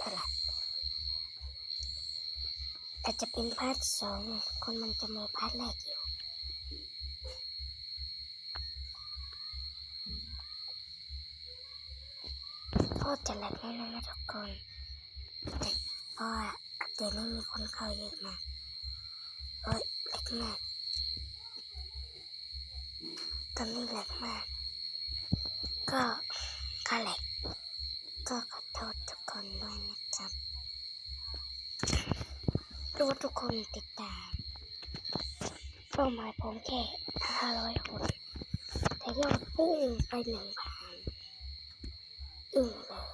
เท่าไหร่แต่จะเป็นพาร์ทสองคนมันจะมีพาร์ทแรกอยู่ก็จะหลกแน่นอนนะทุกคนแต่เพราะว่าอัปเดตนี้มีคนเข้าเยอะมากเอ้ยหลกมากตอนนี้หลกมาก ก็ก็หลกก็ขอโทษทุกคนด้วยนะค รู้ว่าทุกคนติดตามเป้าหมายผมแค่ห้าร้อยคนแต่ยอดพุ่งไปหนึ่งพันอึ้งเลย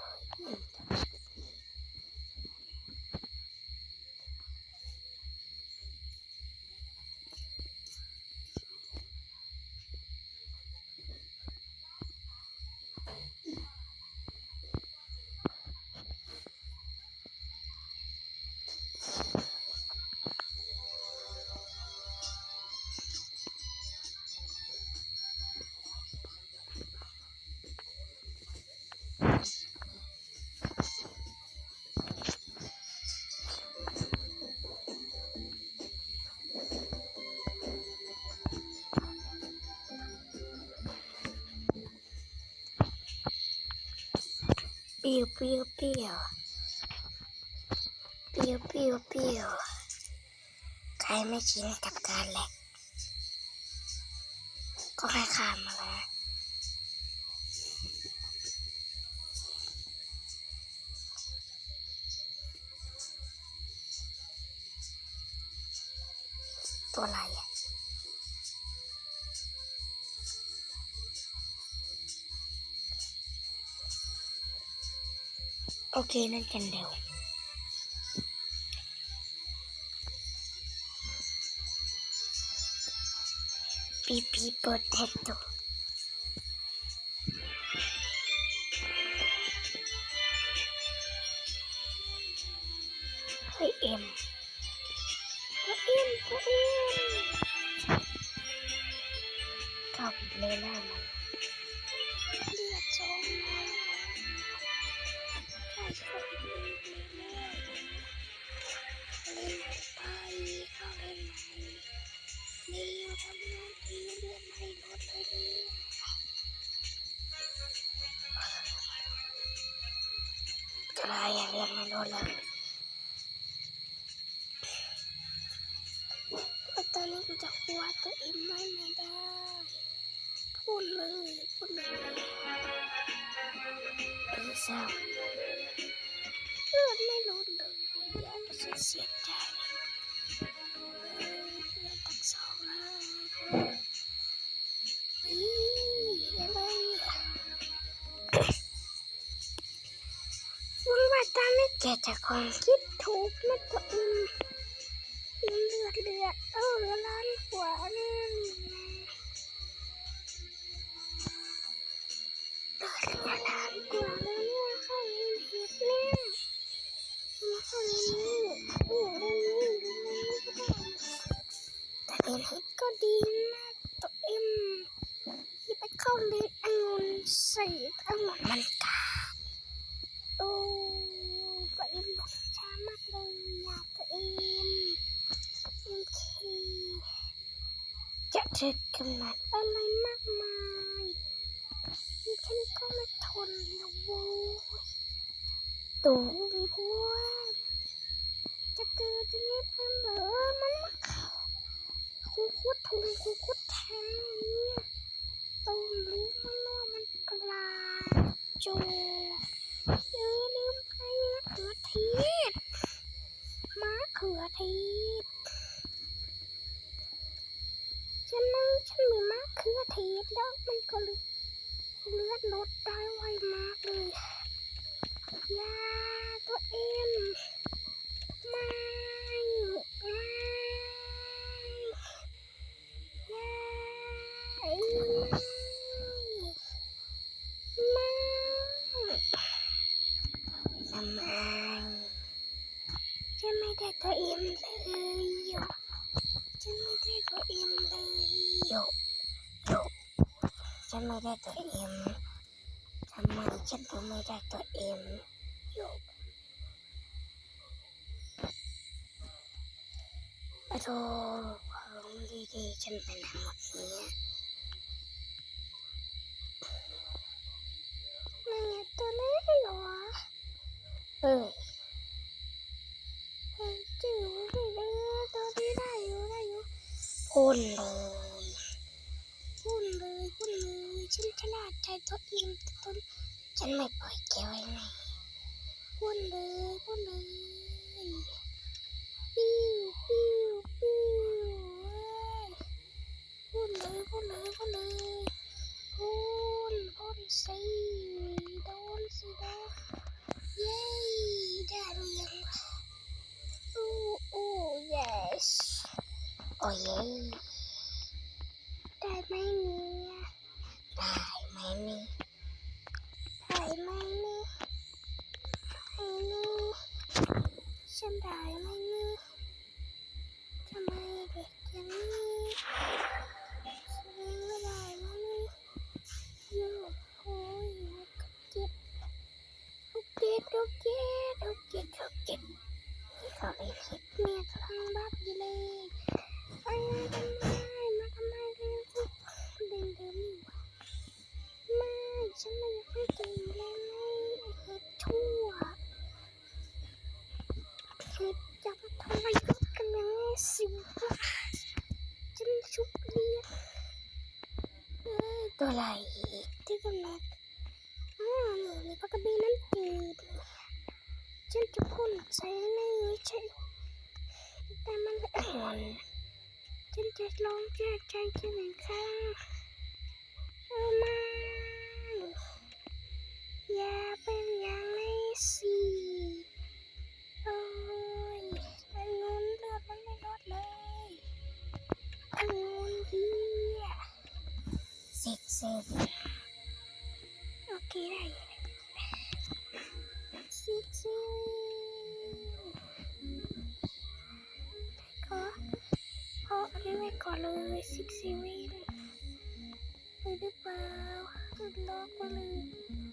รี้ยวเปรี้ยวเปรี้ยวเปรี้ยวเปรี้ยวเปรี้ยวใครไม่ชินกับการแหลกก็แค่ข้ามมาเลยนะตัวอะไรอะ โอเคนั่นกันเร็วปีปีเปิดเทปตัวเฮ้ยเอ็มตัวเอ็มตัวเอ็มเข้าผิดเลยหน้ามัน อย่างเรียนไม่รถแล้วตอนนี้กูจะคว้าตัวเองไว้ไม่ได้ พูดเลย พูดเลยเออเศร้าเลือดไม่ลดเลยอยากจะเสียใจ แกจะคงคิดถูกนะตัวเองอิมเลือดเลือดเออล้านกว่านั่นเลือดเลือดล้านกว่าแล้วเนี่ยเข้าเองผิดเนี่ยมาเข้าเรียนนี่นี่เรียนนี่เรียนนี่ก็ได้แต่เรีนฮิตก็ดีนะตัวเอ็มที่ไปเข้าเรียนองุ่นใส่องุ่นมันกาดโอ้ตัวเอ็มบอกช้ามากเลยอยากตัวเอ็มโอเค จะเจอกำนัดอะไรมากมายฉันก็ไม่ทนแล้วโว้ยตูหัวจะเกิดอย่างนี้เพิ่มเหรอมันมาเข้าคูคุดทุงคูคุดแทงเนี่ยตูรู้มันว่ามันกลาโจเออลืมไปมะเขือเทศมะเขือเทศฉันไม่ฉัน เลือเทศแล้วมันก็เลยเลือดลดได้ไวมากเลยยาตัวเอ็มม่ ได้ตัวเอ็มทำไมฉันถึงไม่ได้ตัวเอ็มอยู่อ้โถของดีๆฉันไป็นทั้งหมดนี้มันไงตัวเล็กเหรอเออเฮ้ยจิ๋วได้ตัวนี้ได้อยู่ได้อยู่พ่นเลย ลาดใจทดเองต้นฉันไม่ปล่อยแกไว้ไหนพ่นเลยพ่นเลยปิ้วปิ้วปิ้วเอ้ยพ่นเลยพ่นเลยพ่นเลยพ่นพ่นสิโดนสิโดนเย้ได้หรือยังวโอ้โอ้ yes โอ้เย้ได้ไหมเนี่ยได้ไหมนี่ได้ไหมนี่ได้นี่ ฉั อะไรอีกที่กำลังอ๋อนี่มีปากระเบนน้ำจืดฉันจะพ่นใส่ในใช่แต่มันอ่อนฉันจะลองแก้ใจฉันหนึ่งครั้งเออม่อย่าเป็นอย่างนี้สิ สิบสิบโอเคได้สิบสิบขอขออันนี้ไว้ก่อนเลยสิบสิบวินไปหรือเปล่าล็อกมาเลย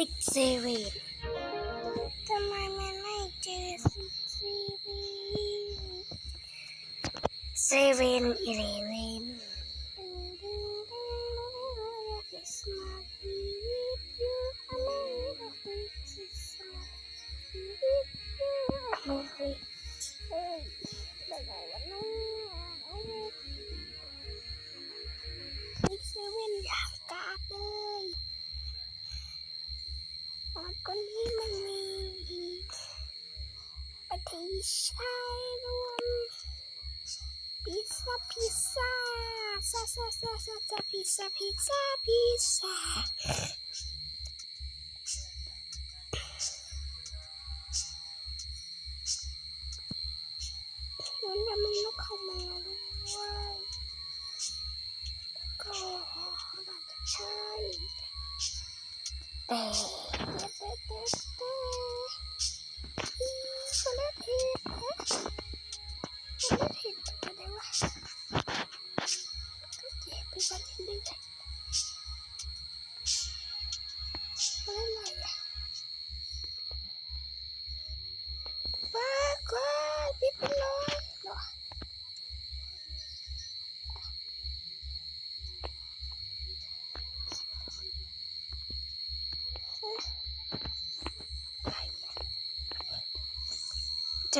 ซิกเซเว่นทำ ซาซา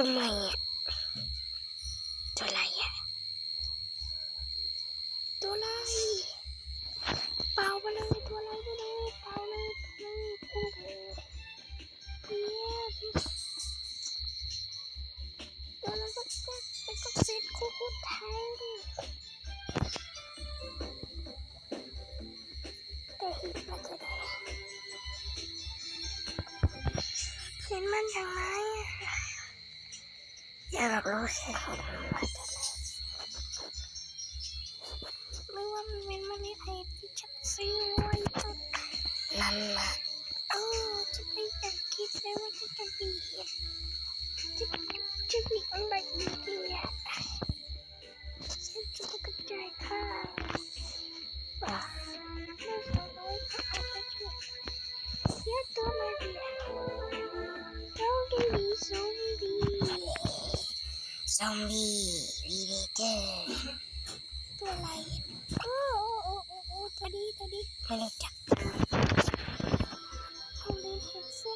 ำไมอะตัวอะไรอะตัวอะไรเป่าไปเลยตัวอะไรไปเลยเป่าเลยเป่าเลยพูดเลยเนี่ยตัวอะไรก็จะไปก็เซ็ตคู่คู่ไทยแต่หินมันจะได้เห็นมันอย่างไรอะ อยากรับรู้แค่เขาทำมาจะได้ไม่ว่ามันเป็ ซอมบี้วีเวเจอร์ตัวอะไรโอ้โอ้โอ้โอ้ตัวนี้ตัวนี้ไม่รู้จักเอาเลยเห็นซะ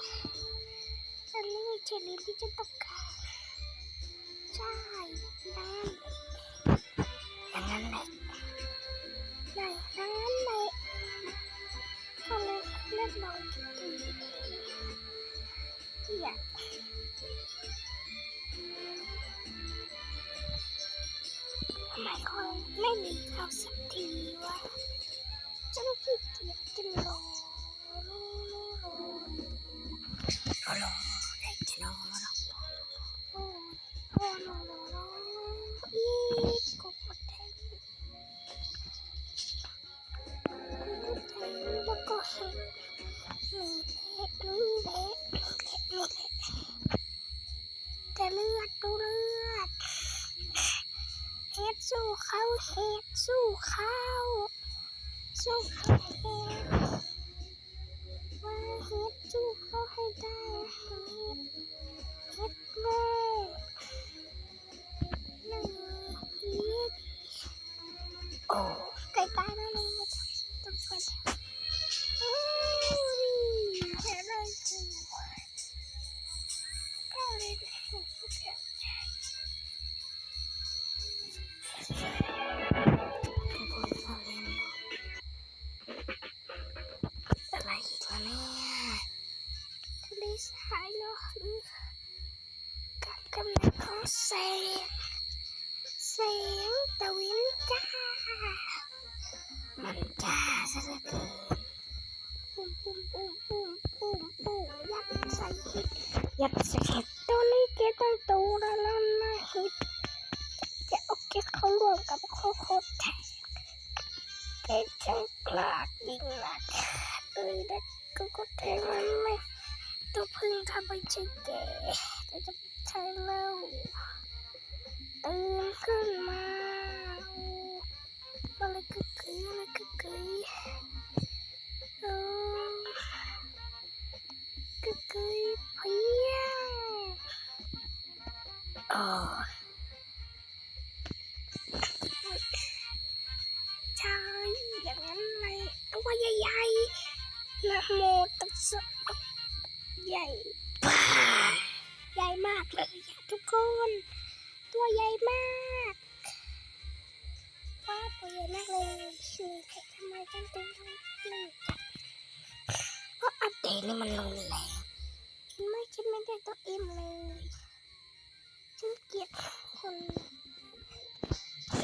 อันนี้เฉลี่ยที่จะต้องกาใช่อย่างนั้นเลยอย่างนั้นแหละไหนอย่นั้นเลยก็เลยเล่นบอลจุดตี สักทีวะฉันขี้เกียจจะรอรอรอรอรอรอได้จะรอร ยัด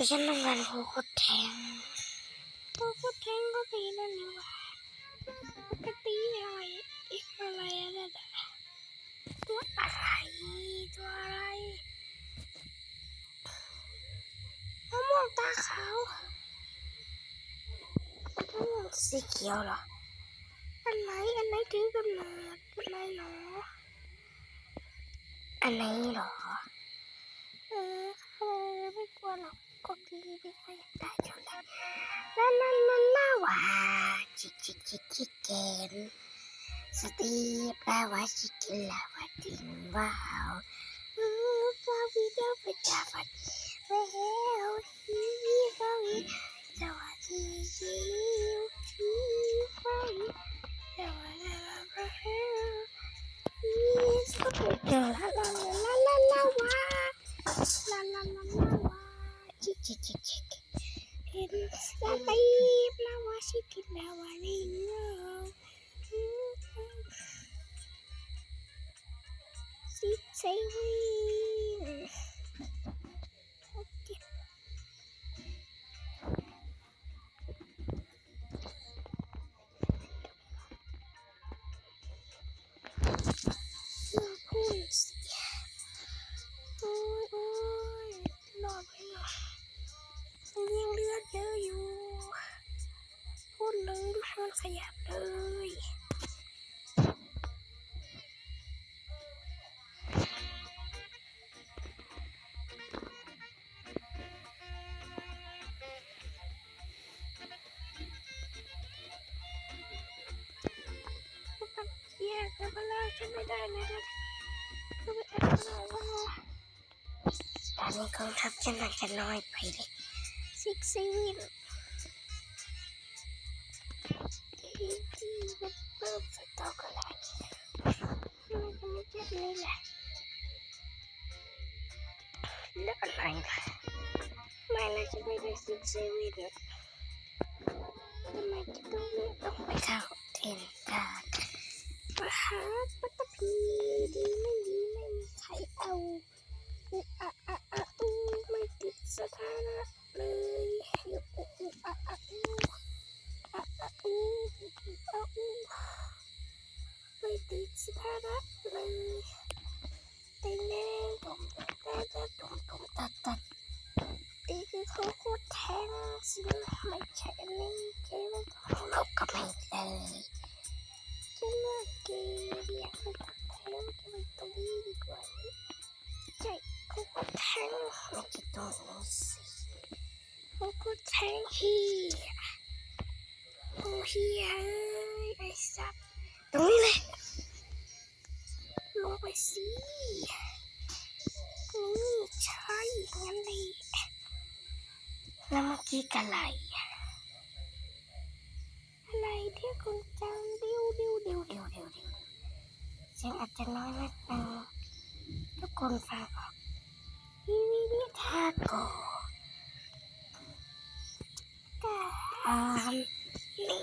แต่ฉันต้องการโคโคแทงโคโคแทงก็มีนั่นนี่หว่าปกติอะไรอีกอะไรอะไรนะตัวอะไรตัวอะไรมะม่วงตาขาวมะม่วงสีเขียวเหรออันไหนอันไหนถือกำเนิดอันไหนหรออันไหนหรอเออเออไม่กลัวหรอก ก็ดีไม่ค่อยากได้เท่าไหร่ลาลาลาลาว่าจิกจิกจิกจิกเกนสตีปลาว่าจิกกิลาวาดินว้าวเออฟาวิดาไปจาฟัดเวลฮีฟาวิสวัสดีจิวฮีฟาวิสวัสดีฟาวิฮีสวัสดีลาลาลาลาลาว่าลาลาลา จิกจิกจิกจิก ขยับเลยมันแยกกันไปแล้วฉันไม่ได้เลยนะก็ไม่แอบบอกว่าตอนนี้กองทัพฉันอาจจะน้อยไปเลยซิกซีวิน ไม่ได้ซิกซีวินทำไมจะต้องต้องไปเข้าเทนการะหาปัตตพีดีไม่ดีไม่มีใครเอาอุอะอะอะอูไม่ติดสถานะเลยอุอุอุอะอะอูอะอะอูอุอุอะอูไม่ติดสถานะเลยเต้นเต้นตุ่มแต่จะตุ่มตุ่มตัดตัด นี่คือเขาโคตรแทงสินะไม่ใช่อันนี้เกมเราก็ไม่เลยฉันว่าเกย์อยากให้ตัดแทงจะไปตรงนี้ดีกว่าใช่เขาก็แทงไม่ใช่ตรงนี้สิเขาก็แทงเฮียโอ้เฮียไอ้สัตว์ตรงนี้เลยลงไปสินี่ใช่งั้นเลย แล้วเมื่อกี้กันอะไรอะอะไรที่คุณจังดิวดิวดิวดิวดิวดิวเสียงอาจจะน้อยนิดนึงทุกคนฟังออกนี่นี่นี่ทาโกกามนี่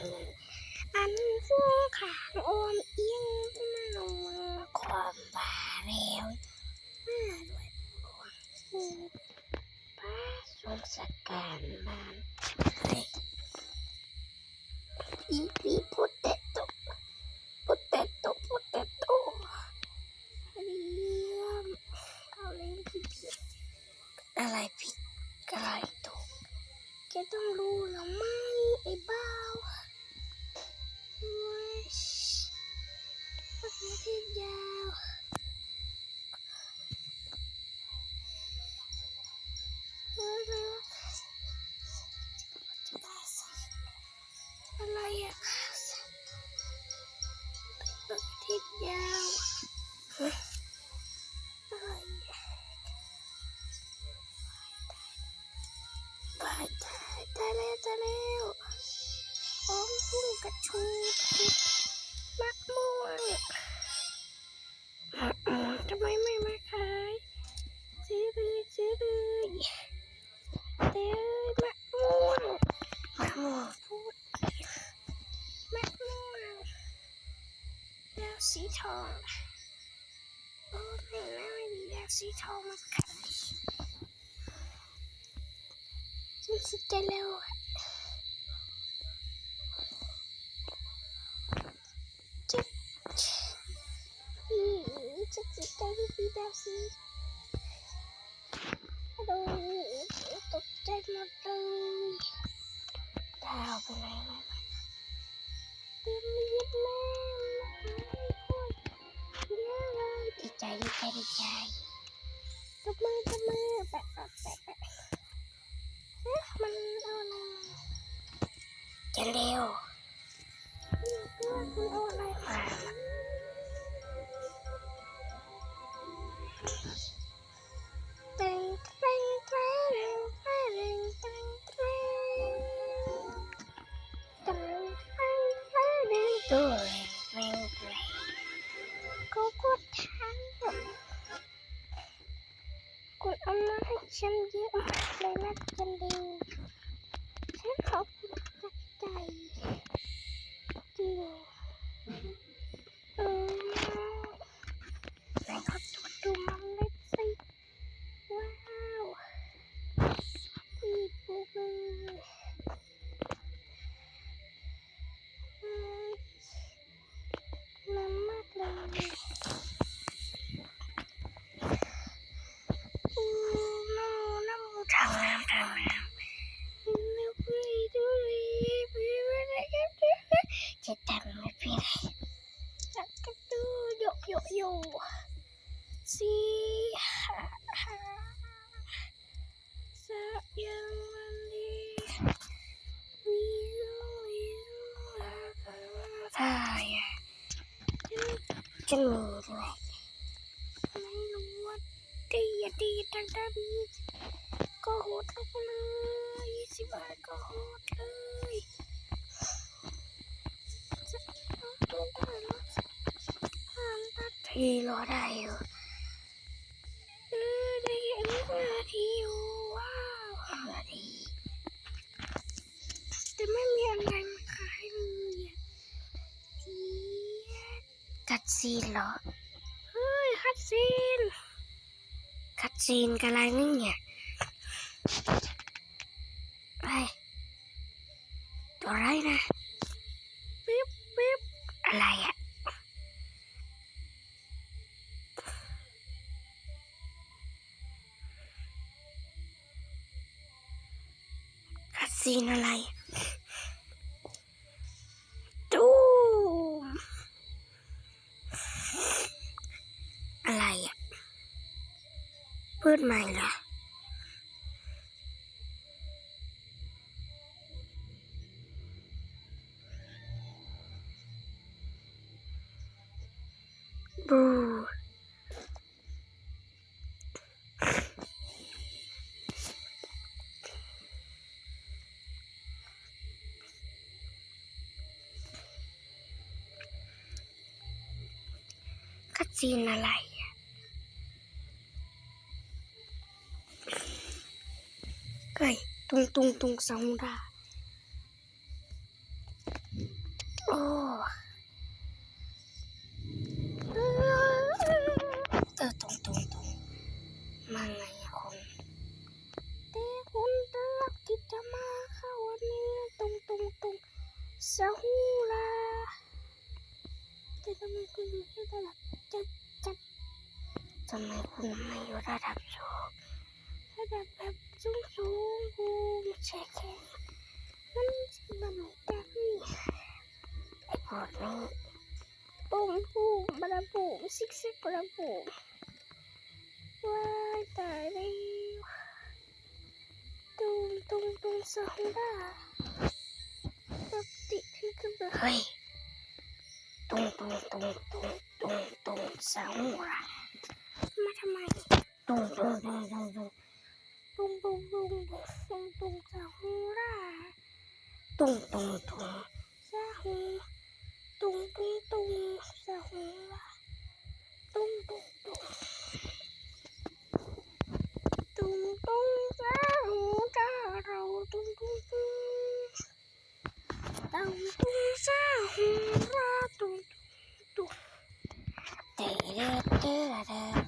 อันฟูขางออมเอียงมาลงมาความบาเร็วมาด้วยผู้ป้ ราชการบ้านเล็กอี พุ่งกระชูมะม่วงทำไมไม่มาขายซื้อเลยซื้อเลยเต้ยมะม่วงมะม่วงพูดมะม่วงดาวสีทองโอ้ไม่นะไม่มีดาวสีทองมาขายฉันสิจะเร็ว ใจตบมือตบมือแปะแปะแปะแปะมันเอาอะไรมาจะเร็ว จะมีด้วยไม่รู้ว่าดีอะดีตั้งแต่มีก็โหดลงเลยยี่สิบบาทก็โหดเลยจะเอาตัวได้หรอห้านาทีรอได้อยู่เออได้อันนี้ห้านาทีอยู่ว้าวห้านาทีแต่ไม่มีอะไร ซีนเหรอ เฮ้ยคัดซีน คัดซีนกันอะไรนี่เนี่ยไปตัวอะไรนะปิ๊บปิ๊บอะไรอะคัดซีนอะไร พืชใหม่เหรอบูคัดซีนอะไร kay tungtung tung sa hunda. Ah. ว้ายตายแล้วตุงตุงตุงสองดาปกติที่คือแบบเฮ้ยตุงตุงตุงตุงตุงตุงสองดามาทำไมตุงตุงตุงตุงตุงตุงตุงตุงตุงตุงสองดาตุงตุงตุงสองตุ้งตุ้งตุ้งสะหัวตุ้งตุ้งตุ้งตุ้งตุ้งสะหัวจ้า 咚咚咚，咚咚走咚道，咚咚咚，咚咚山红啦，咚咚咚，滴啦滴啦滴。